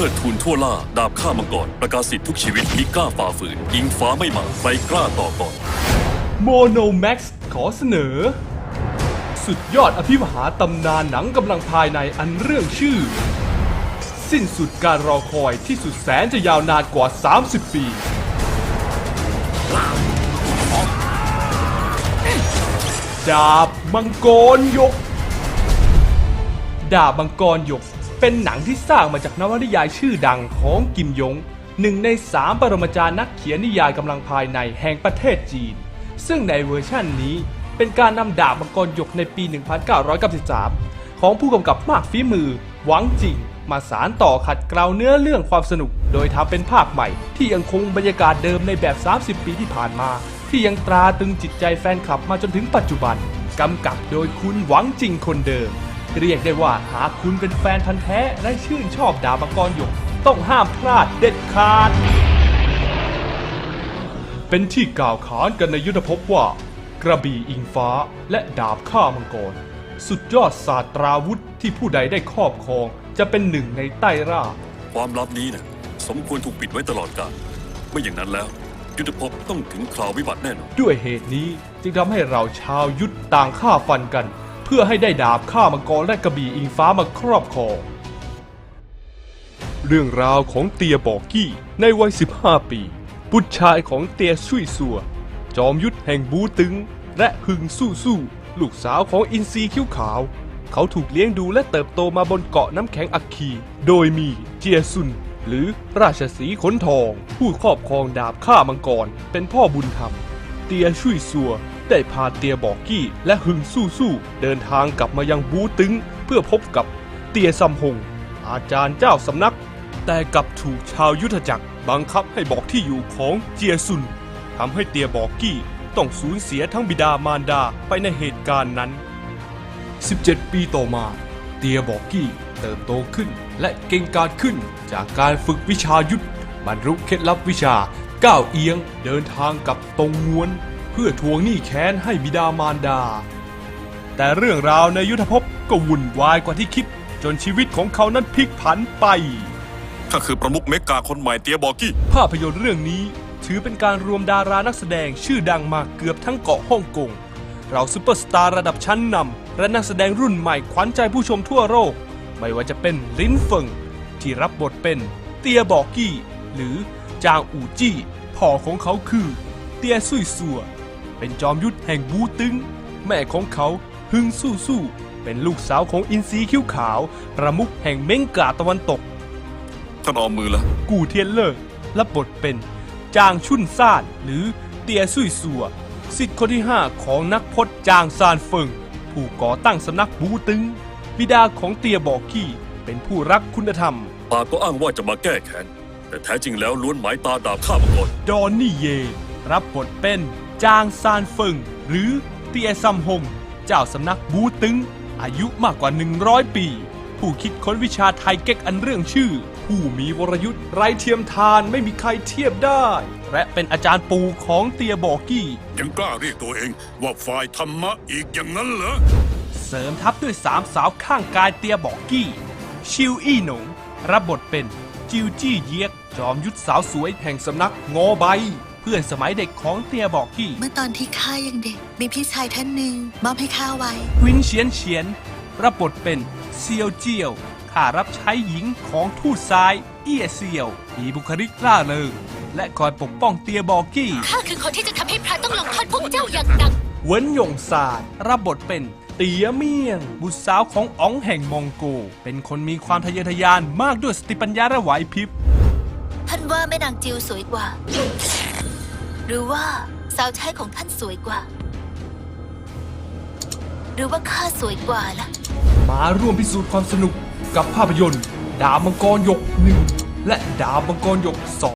ทิดทูนทั่วล่า ดาบฆ่ามังกร ประกาศสิทธิ์ทุกชีวิตมิกล้าฝ่าฝืน ยิงฟ้าไม่มาใครกล้าต่อก่อน โมโนแม็กซ์ขอเสนอ สุดยอดอภิมหาตำนานหนังกำลังภายในอันเรื่องชื่อ สิ้นสุดการรอคอยที่สุดแสนจะยาวนานกว่า 30 ปีดาบมังกรยก ดาบมังกรยก เป็นหนังที่สร้างมาจากนวนิยายชื่อดังของกิมยง หนึ่งในสามปรมาจารย์นักเขียนนิยายกำลังภายในแห่งประเทศจีน ซึ่งในเวอร์ชั่นนี้เป็นการนำดาบมังกรหยกในปี 1993 ของผู้กำกับมากฝีมือ หวังจิงมาสารต่อขัดเกลาเนื้อเรื่องความสนุก โดยทำเป็นภาคใหม่ ที่ยังคงบรรยากาศเดิมในแบบ 30 ปีที่ผ่านมา ที่ยังตราตรึงจิตใจแฟนคลับมาจนถึงปัจจุบันกำกับโดยคุณหวังจิงคนเดิม เรียกได้ว่าหากคุณเป็นแฟนพันธ์แท้และชื่นชอบดาบมังกรหยกต้องห้ามพลาดเด็ดขาด เป็นที่กล่าวขานกันในยุทธภพว่า กระบี่อิงฟ้าและดาบฆ่ามังกร สุดยอดศาสตราวุธที่ผู้ใดได้ครอบครอง จะเป็นหนึ่งในใต้ร่าความลับนี้นะสมควรถูกปิดไว้ตลอดกาลไม่อย่างนั้นแล้ว ยุทธภพต้องถึงคราววิบัติแน่นอนด้วยเหตุนี้จึงทำให้เราชาวยุทธต่างฆ่าฟันกันเพื่อให้ได้ดาบฆ่ามังกรและกระบี่อิงฟ้ามาครอบครอง เรื่องราวของเตียบอกกี้ในวัย 15 ปี บุตรชายของเตียซุยซัว จอมยุทธแห่งบูตึง และหึงสู้สู้ลูกสาวของอินซีคิ้วขาว เขาถูกเลี้ยงดูและเติบโตมาบนเกาะน้ำแข็งอัคคี โดยมีเจียซุน หรือราชสีขนทอง ผู้ครอบครองดาบฆ่ามังกร เป็นพ่อบุญธรรม เตียชุยซัว ได้พาเตียบอกกี้และหึงสู้สู้เดินทางกลับมายังบูตึง เพื่อพบกับเตียซัมฮงอาจารย์เจ้าสำนัก แต่กลับถูกชาวยุทธจักรบังคับให้บอกที่อยู่ของเจียซุนทำให้เตียบอกกี้ต้องสูญเสียทั้งบิดามารดาไปในเหตุการณ์นั้น 17 ปีต่อมา เตียบอกกี้เติบโตขึ้นและเก่งกาจขึ้นจากการฝึกวิชายุทธบรรลุเคล็ดลับวิชา ก้าวเอียงเดินทางกับตรงงวน เพื่อทวงหนี้แค้นให้บิดามารดา แต่เรื่องราวในยุทธภพก็วุ่นวายกว่าที่คิด จนชีวิตของเขานั้นพลิกผันไปถ้าคือประมุขเมกาคนใหม่เตียบอกกี้ ภาพยนตร์เรื่องนี้ถือเป็นการรวมดารานักแสดงชื่อดังมาเกือบทั้งเกาะฮ่องกงเราซูเปอร์สตาร์ระดับชั้นนำและนักแสดงรุ่นใหม่ขวัญใจผู้ชมทั่วโลกไม่ว่าจะเป็นลินเฟิงที่รับบทเป็นเตียบอกกี้ หรือ จางอูจี้พ่อของเขาคือ เตียซุยซัว เป็นจอมยุทธแห่งบูตึง แม่ของเขาฮึงสู้สู้เป็นลูกสาวของอินซีคิ้วขาว ประมุขแห่งเม้งกาตะวันตกท่านออมมือแล้วกูเทียนเลิกรับบทเป็น จางชุนซ่านหรือเตียซุยซัวสิทธิ์คนที่ 5 ของนักพจน์จางซานเฟิง ผู้ก่อตั้งสำนักบูตึง บิดาของเตียบอกกี้ เป็นผู้รักคุณธรรมปากก็อ้างว่าจะมาแก้แค้น แต่แท้จริงแล้วล้วนหมายตาดาบฆ่ามังกรดอนนี่เย รับบทเป็นจางซานเฟิง หรือเตียซัมฮง เจ้าสำนักบูตึง อายุมากกว่า 100 ปี ผู้คิดค้นวิชาไทยเก๊กอันเรื่องชื่อ ผู้มีวรยุทธ์ไร้เทียมทานไม่มีใครเทียบได้ และเป็นอาจารย์ปูของเตียบอกกี้ ยังกล้าเรียกตัวเองว่าฝ่ายธรรมะอีกอย่างนั้นเหรอ เสริมทัพด้วยสามสาวข้างกายเตียบอกกี้ ชิวอี้หนง รับบทเป็น จิวจี้เยียกจอมยุทธสาวสวยแห่งสำนักงอใบ เพื่อนสมัยเด็กของเตียบอกกี้เมื่อตอนที่ข้ายังเด็ก มีพี่ชายท่านหนึ่งมอบให้ข้าไว้ วินเฉียนเฉียนรับบทเป็นเซียวเจียวข้ารับใช้หญิงของทูตซ้าย เอี้ยเซียว มีบุคลิกร่าเริงและคอยปกป้องเตียบอกกี้ข้าคือคนที่จะทำให้พระต้องลงโทษพวกเจ้าอย่างหนักเหวินหยงซานรับบทเป็น เตียเมี่ยง บุตรสาวของอ๋องแห่งมองโก เป็นคนมีความทะเยอทะยานมากด้วยสติปัญญาและไหวพริบ ท่านว่าแม่นางจิวสวยกว่า หรือว่าสาวใช้ของท่านสวยกว่า หรือว่าข้าสวยกว่าล่ะ มาร่วมพิสูจน์ความสนุกกับภาพยนตร์ ดาบมังกรหยกหนึ่งและดาบมังกรหยกสอง